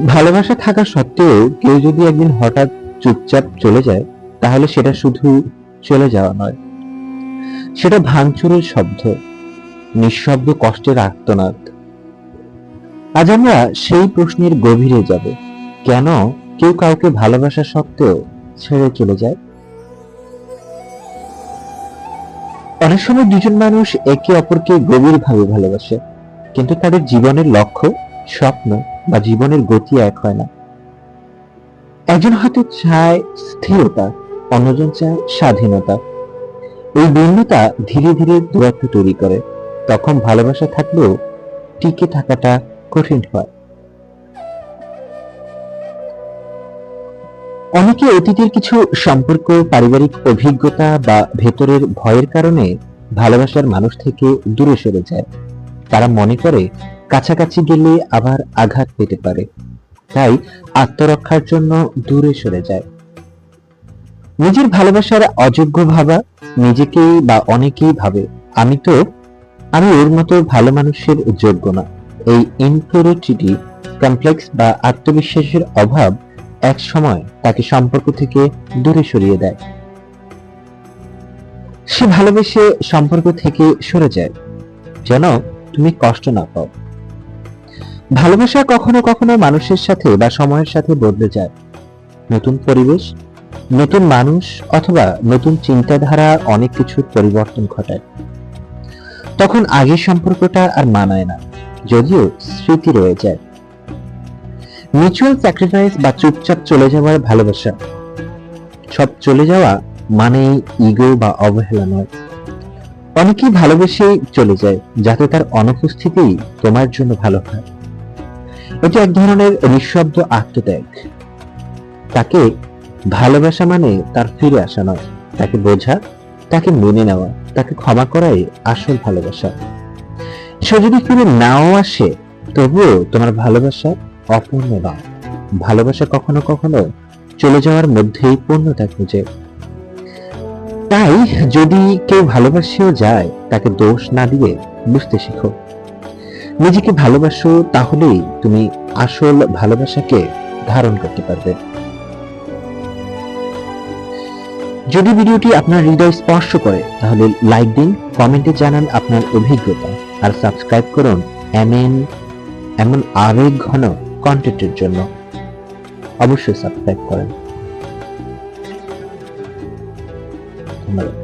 ভালোবাসা থাকা সত্ত্বেও কেউ যদি একদিন হঠাৎ চুপচাপ চলে যায়, তাহলে সেটা শুধু চলে যাওয়া নয়। সেটা ভাঙচুরের শব্দ, নিঃশব্দ কষ্টের আর্তনাদ। আজ আমরা সেই প্রশ্নের গভীরে যাব, কেন কেউ কাউকে ভালোবাসা সত্ত্বেও ছেড়ে চলে যায়? অনেক সময় দুজন মানুষ একে অপরকে গভীরভাবে ভালোবাসে, কিন্তু তাদের জীবনের লক্ষ্য স্বপ্ন বা জীবনের গতি এক হয় না। একজন হয়তো চায় স্থিরতা, অন্যজন চায় স্বাধীনতা। এই ভিন্নতা ধীরে ধীরে দূরত্ব তৈরি করে। তখন ভালোবাসা থাকলেও টিকে থাকাটা কঠিন হয়। অনেকে অতীতের কিছু সম্পর্ক, পারিবারিক অভিজ্ঞতা বা ভেতরের ভয়ের কারণে ভালোবাসার মানুষ থেকে দূরে সরে যায়। তারা মনে করে কাছাকাছি গেলে আবার আঘাত পেতে পারে। তাই আত্মরক্ষার জন্য দূরে সরে যায়। নিজের ভালোবাসার অযোগ্য ভাবা নিজেকেই বা অনেকেই ভাবে, আমি তো, আমি ওর মতো ভালো মানুষের যোগ্য না। এই ইনফিউরিটি কমপ্লেক্স বা আত্মবিশ্বাসের অভাব এক সময় তাকে সম্পর্ক থেকে দূরে সরিয়ে দেয়। সে ভালোবেসে সম্পর্ক থেকে সরে যায়। যেন তুমি কষ্ট না পাও। ভালোবাসা কখনো কখনো মানুষের সাথে বা সময়ের সাথে বদলে যায়। নতুন পরিবেশ, নতুন মানুষ অথবা নতুন চিন্তাধারা অনেক কিছুর পরিবর্তন ঘটায়। তখন আগের সম্পর্কটা আর মানায় না, যদিও স্মৃতি রয়ে যায়। মিউচুয়াল স্যাক্রিফাইস বা চুপচাপ চলে যাওয়ার ভালোবাসা। সব চলে যাওয়া মানে ইগো বা অবহেলা নয়। অনেকেই ভালোবেসেই চলে যায়, যাতে তার অনুপস্থিতি তোমার জন্য ভালো হয়। এটি এক ধরনের নিঃশব্দ আত্মত্যাগ। তাকে ভালোবাসা মানে তার ফিরে আসা নয়। তাকে বোঝা, তাকে মেনে নেওয়া, তাকে ক্ষমা করাই আসল ভালোবাসা। সে যদি ফিরে নাও আসে, তবুও তোমার ভালোবাসা অপূর্ণ নয়। ভালোবাসা কখনো কখনো চলে যাওয়ার মধ্যেই পূর্ণতা খুঁজে। তাই যদি কেউ ভালোবাসেও যায়, তাকে দোষ না দিয়ে বুঝতে শিখো। নিজেকে ভালোবাসো তাহলেই তুমি আসল ভালোবাসাকে ধারণ করতে পারবে। যদি ভিডিওটি আপনার হৃদয় স্পর্শ করে, তাহলে লাইক দিন, কমেন্টে জানান আপনার অভিজ্ঞতা, আর সাবস্ক্রাইব করুন এমন এমন আবেগ ঘন কন্টেন্টের জন্য। অবশ্যই সাবস্ক্রাইব করেন। ধন্যবাদ।